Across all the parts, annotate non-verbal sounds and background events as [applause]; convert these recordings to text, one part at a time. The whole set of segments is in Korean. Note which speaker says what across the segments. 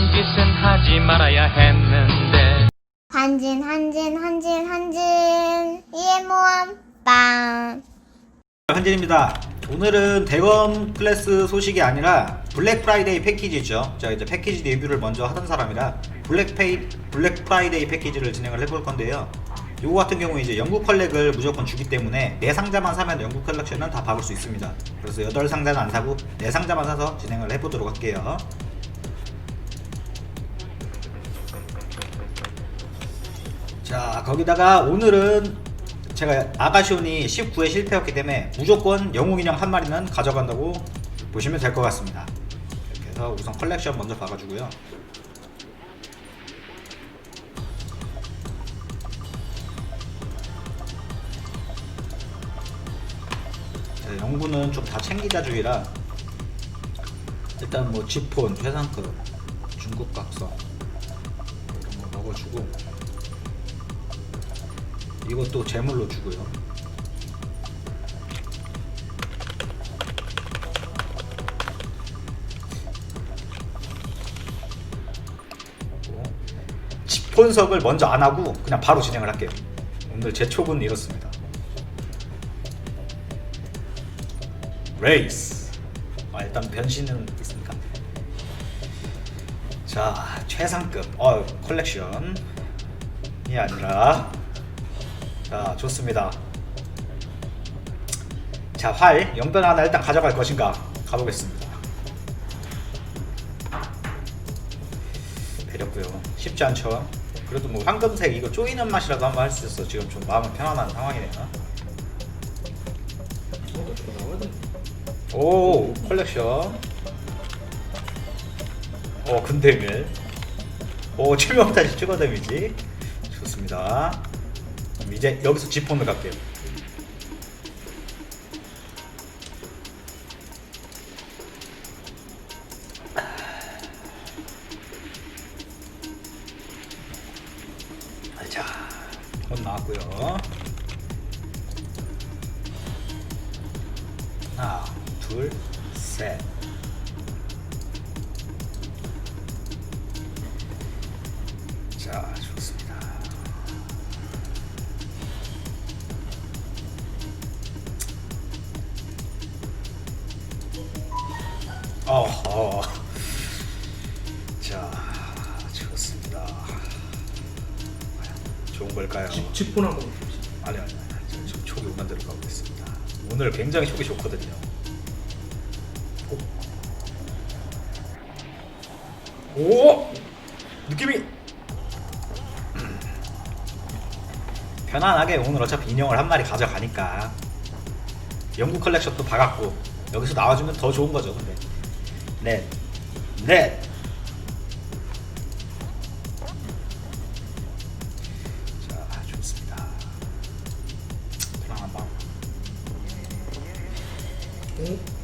Speaker 1: 그런 짓은 하지 말아야 했는데
Speaker 2: 한진 한진 한진 한진 이해모함 빵
Speaker 3: 한진입니다. 오늘은 대검 클래스 소식이 아니라 블랙 프라이데이 패키지죠. 제가 이제 패키지 리뷰를 먼저 하던 사람이라 블랙 페이 블랙 프라이데이 패키지를 진행을 해볼 건데요. 요거 같은 경우에 이제 영국 컬렉을 무조건 주기 때문에 네 상자만 사면 영국 컬렉션은 다 박을 수 있습니다. 그래서 여덟 상자는 안 사고 네 상자만 사서 진행을 해보도록 할게요. 자 거기다가 오늘은 제가 아가시온이 19에 실패했기 때문에 무조건 영웅 인형 한 마리는 가져간다고 보시면 될 것 같습니다. 이렇게 해서 우선 컬렉션 먼저 봐가지고요. 자, 영구는 좀 다 챙기자 주의라 일단 뭐 지폰, 최상급, 중국 각성 이런 거 먹어주고 이것도 제물로 주고요. 지폰석을 먼저 안 하고 그냥 바로 진행을 할게요. 오늘 제 촉은 이렇습니다. 레이스. 아, 일단 변신은 있으니까. 자, 최상급. 어, 컬렉션이 아니라 자 좋습니다. 자활 영변 하나 일단 가져갈 것인가? 가보겠습니다. 배렸고요. 쉽지 않죠? 그래도 뭐 황금색 이거 쪼이는 맛이라도 한번 할 수 있어서 지금 좀 마음은 편안한 상황이네요. 오 컬렉션. 어 근데밀. 오 치명타지 추가 데미지. 좋습니다 이제 여기서 지폰을 갈게요. 자, 폰 나왔고요. 하나, 둘, 셋. 자, 걸까요?
Speaker 4: 집, 집폰하고
Speaker 3: 아니 아니 아니. 저 지금 촉이 오는 대로 가고 있습니다. 오늘 굉장히 촉이 좋거든요. 오, 오! 느낌이 음. [clears throat] 편안하게 오늘 어차피 인형을 한 마리 가져가니까 영국 컬렉션도 박았고 여기서 나와주면 더 좋은 거죠. 근데 네, 네.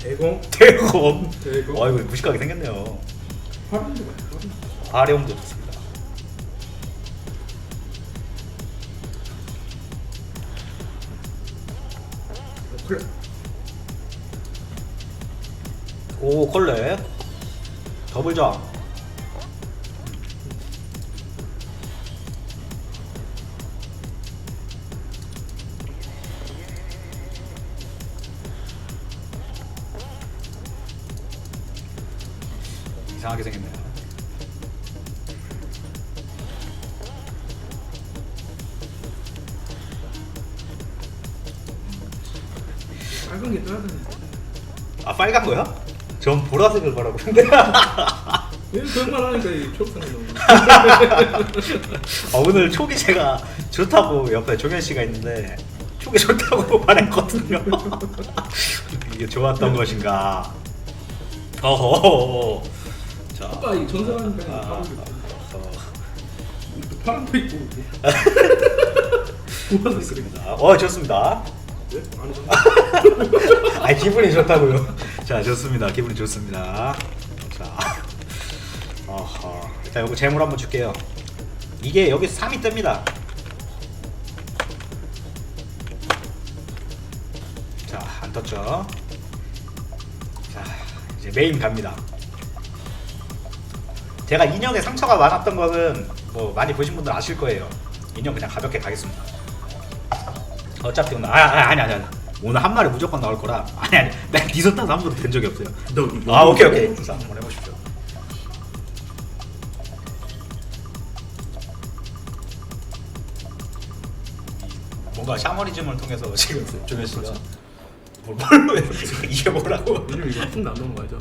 Speaker 4: 대공?
Speaker 3: 대검.
Speaker 4: 대검?
Speaker 3: 어, 이거 무식하게 생겼네요.
Speaker 4: 봐
Speaker 3: 아령도 좋습니다.
Speaker 4: 그래
Speaker 3: 오, 컬레. 더블점. 이상하게 생겼네요.
Speaker 4: 빨간 게 떠야 되는데
Speaker 3: 아, 빨간 거야? 전 보라색을 바라고 있는데. [laughs]
Speaker 4: 왜 그것만 하니까 이 초록색이
Speaker 3: 아, 오늘 촉이 제가 좋다고 옆에 종현 씨가 있는데 촉이 좋다고 [laughs] 말했거든요. [laughs] 이게 좋았던 것인가? 어허. 자,
Speaker 4: 아까 이 전설하니까
Speaker 3: 아,
Speaker 4: 파란 게
Speaker 3: 어,
Speaker 4: 파란도 있고 보라색 그래
Speaker 3: 자, 어 좋습니다.
Speaker 4: 왜? [laughs] 아니 전
Speaker 3: 아 기분이 좋다고요. 자 좋습니다. 기분이 좋습니다. 자, 어허. 자 요거 재물 한번 줄게요. 이게 여기 3이 뜹니다. 자, 안 떴죠? 자, 이제 메인 갑니다. 제가 인형에 상처가 많았던 거는 뭐 많이 보신 분들 아실 거예요. 인형 그냥 가볍게 가겠습니다. 어차피 오늘 아, 아 아니 아니 아니 오늘 한 마리 무조건 나올 거라 [laughs] 아니 아니 내가 니손 따서 한 번도 된 적이 없어요.
Speaker 4: 너 이거
Speaker 3: 아 오케이 오케이 자 한번 해보십시오. 뭔가 샤머니즘을 통해서 지금 조현 씨가 뭘 뭘로 해 이게 뭐라고?
Speaker 4: 이거 손 남는 거 알죠?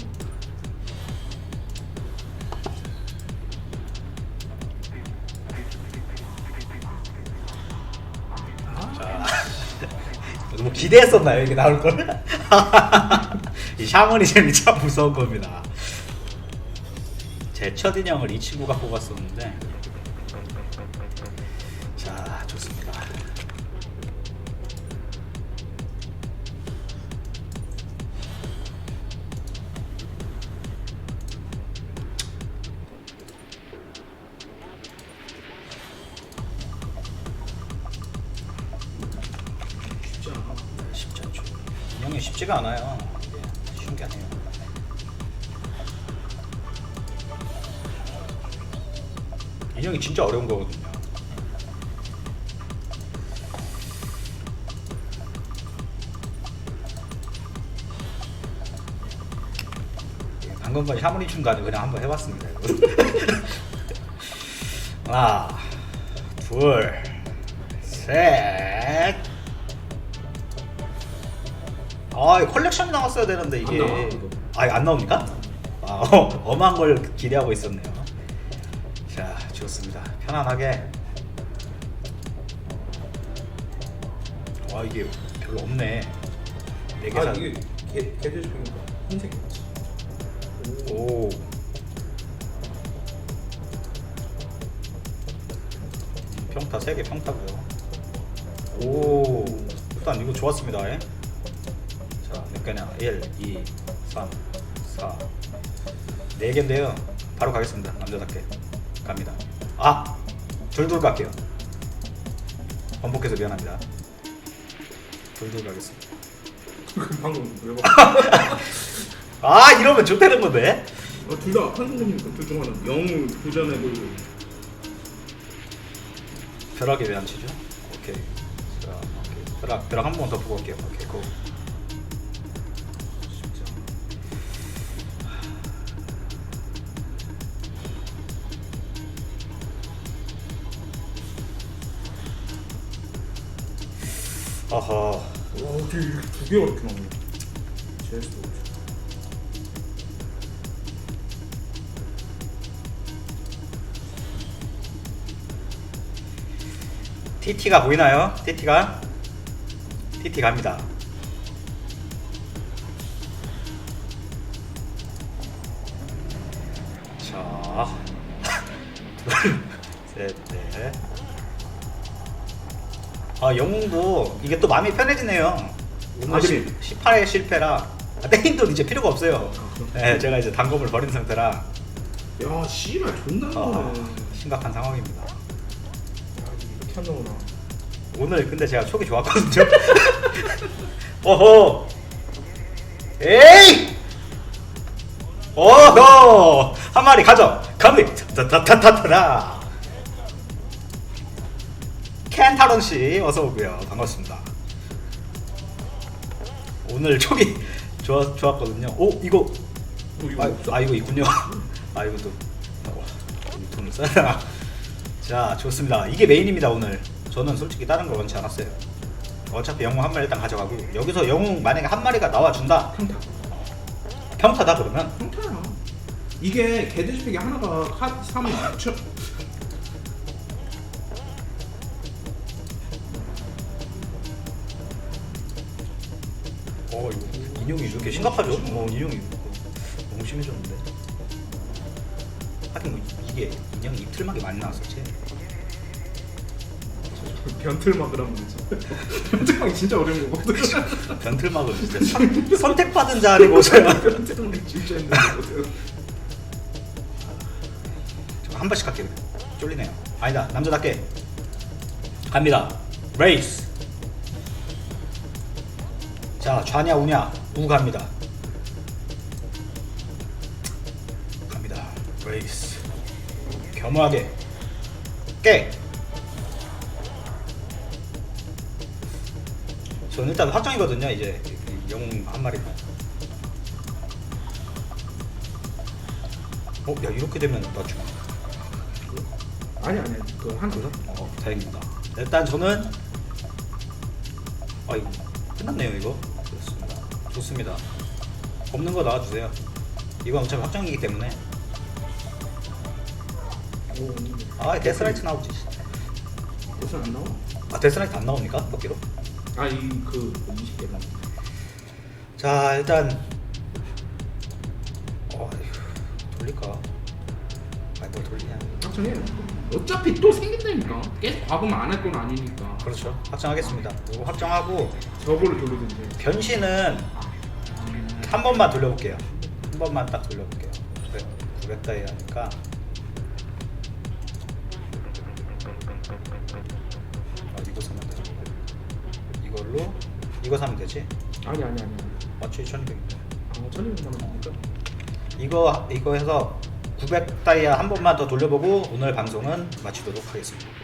Speaker 3: 기대했었나요 이게 나올 걸? [laughs] 이 샤머니즘이 참 무서운 겁니다. 제 첫 인형을 이 친구가 뽑았었는데 쉽지가 않아요. 이게 쉬운 게 아니에요. 인형이 진짜 어려운 거거든요. 예, 방금 건 샤머니 춤가는 그냥 한번 해봤습니다. [laughs] 하나, 둘, 셋. 아, 컬렉션이 나왔어야 되는데 이게
Speaker 4: 안 나와, 이거.
Speaker 3: 아, 안 나옵니까? 아, 어, [laughs] 엄한 걸 기대하고 있었네요. 자, 좋습니다. 편안하게. 와, 이게 별로 없네. 네
Speaker 4: 개아
Speaker 3: 사.
Speaker 4: 이게 개 개들 중인가? 흰색.
Speaker 3: 오. 평타 3개 평타고요. 오. 일단 이거 좋았습니다. 예. 개냐? 1, 2, 3, 4. 4개인데요. 바로 가겠습니다. 남자답게. 갑니다. 아! 둘둘 갈게요. 번복해서 미안합니다. 둘둘 가겠습니다. [laughs]
Speaker 4: 방금 왜 봐? [laughs]
Speaker 3: 아, 이러면 좋다는 건데?
Speaker 4: 어, 둘다 한국인이니까 둘중 하나. 영웅 도전해 보이고.
Speaker 3: 벼락에 왜 안 치죠? 오케이. 자, 오케이. 벼락, 벼락 한 번 더 보고 올게요. 오케이, 고. 어허.
Speaker 4: 와 어떻게 이렇게 두 개가 이렇게 나오냐? 제스.
Speaker 3: TT가 보이나요? TT가? TT 갑니다. 자. [laughs] 아, 영웅도 이게 또 마음이 편해지네요. 오늘
Speaker 4: 아들이.
Speaker 3: 18회 실패라. 아, 땡도 이제 필요가 없어요.
Speaker 4: 아.
Speaker 3: 네, 제가 이제 단검을 버린 상태라
Speaker 4: 야 씨발 존나
Speaker 3: 아,
Speaker 4: 나오네.
Speaker 3: 심각한 상황입니다.
Speaker 4: 야 이렇게 안 나오나?
Speaker 3: 오늘 근데 제가 촉이 좋았거든요. 어허. 에이. 어허. 한 마리 가져. 갑니다. 타타타타타라. 켄타론 씨 어서 오고요. 반갑습니다. 오늘 촉이 [laughs] 좋았 좋았거든요. 오 이거
Speaker 4: 어, 이거
Speaker 3: 아,
Speaker 4: 없어?
Speaker 3: 아 이거 있군요. [laughs] 아 이것도 어, 이 돈을 써야 되나. [laughs] 자 좋습니다. 이게 메인입니다 오늘. 저는 솔직히 다른 걸 원치 않았어요. 어차피 영웅 한 마리 일단 가져가고 여기서 영웅 만약에 한 마리가 나와준다
Speaker 4: 평타.
Speaker 3: 평타다 그러면
Speaker 4: 평타야. 이게 개드시픽이 하나가 한 3만 6천.
Speaker 3: 인형이 이렇게 심각하죠? 어 인형이 너무 심해졌는데. 하긴 뭐 이게 인형이 입틀막이 많이 나왔었지. [laughs]
Speaker 4: 변틀막을 하면 되지. 변틀막이 진짜 어려운 거거든. [laughs]
Speaker 3: 변틀막은 진짜 [laughs] 선, 선택받은 자 아니고 제가
Speaker 4: 변틀막이 진짜 힘든 거거든.
Speaker 3: 한 번씩 할게요. 쫄리네요. 아니다. 남자답게 갑니다. 레이스. 자 좌냐 우냐 우 갑니다. 갑니다. 레이스. 겸허하게 깨 저는 일단 확정이거든요 이제 영한 마리만 어? 야 이렇게 되면 나 죽어
Speaker 4: 아니 아니 그 하나 더.
Speaker 3: 어 다행입니다 일단 저는 아 이거 끝났네요 이거 좋습니다 없는 거 나와주세요 이건 어차피 확정이기 때문에
Speaker 4: 오,
Speaker 3: 아 데스라이트 나오지
Speaker 4: 옷은 안 나와?
Speaker 3: 아 데스라이트 안 나옵니까? 뽑기로?
Speaker 4: 아이 그 20개만.
Speaker 3: 자 일단 어, 돌릴까? 아뭘 돌리냐
Speaker 4: 확정해. 어차피 또 생긴다니까. 계속 박으면 안 할 건 아니니까.
Speaker 3: 그렇죠 확정하겠습니다 이거 확정하고
Speaker 4: 저거를 돌리든지.
Speaker 3: 변신은 한 번만 돌려볼게요. 한 번만 딱 돌려볼게요. 900, 900 다이 하니까. 아 이거 사면 되죠 이걸로 이거 사면 되지?
Speaker 4: 아니 아니 아니.
Speaker 3: 맞지 1200인데
Speaker 4: 아 천이면 사는
Speaker 3: 이거 이거 해서 900 다이아 한 번만 더 돌려보고 오늘 방송은 마치도록 하겠습니다.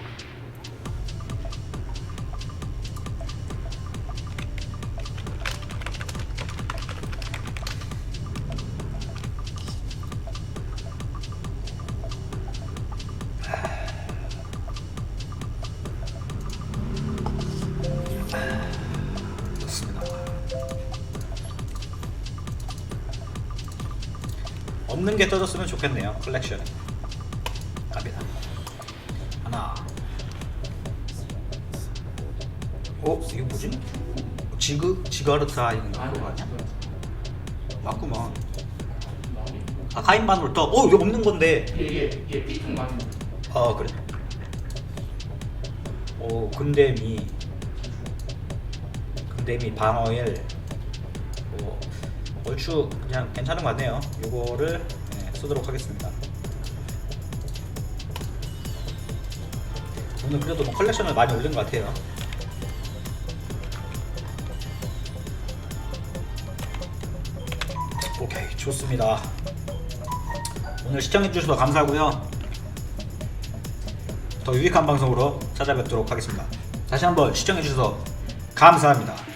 Speaker 3: 없는 게 떠졌으면 좋겠네요 컬렉션에 갑니다 하나 어? 이거 뭐지? 지그 지가르타 이런 거 아니야? 맞구만 아 가인반으로 떠 어? 이거 없는 건데
Speaker 4: 얘얘얘 피통 많이.
Speaker 3: 아 그래 오 근데미 근데미 방어일 뭐 얼추 그냥 괜찮은 것 같네요. 요거를 네, 쓰도록 하겠습니다. 오늘 그래도 뭐 컬렉션을 많이 올린 것 같아요. 오케이 좋습니다. 오늘 시청해주셔서 감사하고요. 더 유익한 방송으로 찾아뵙도록 하겠습니다. 다시 한번 시청해주셔서 감사합니다.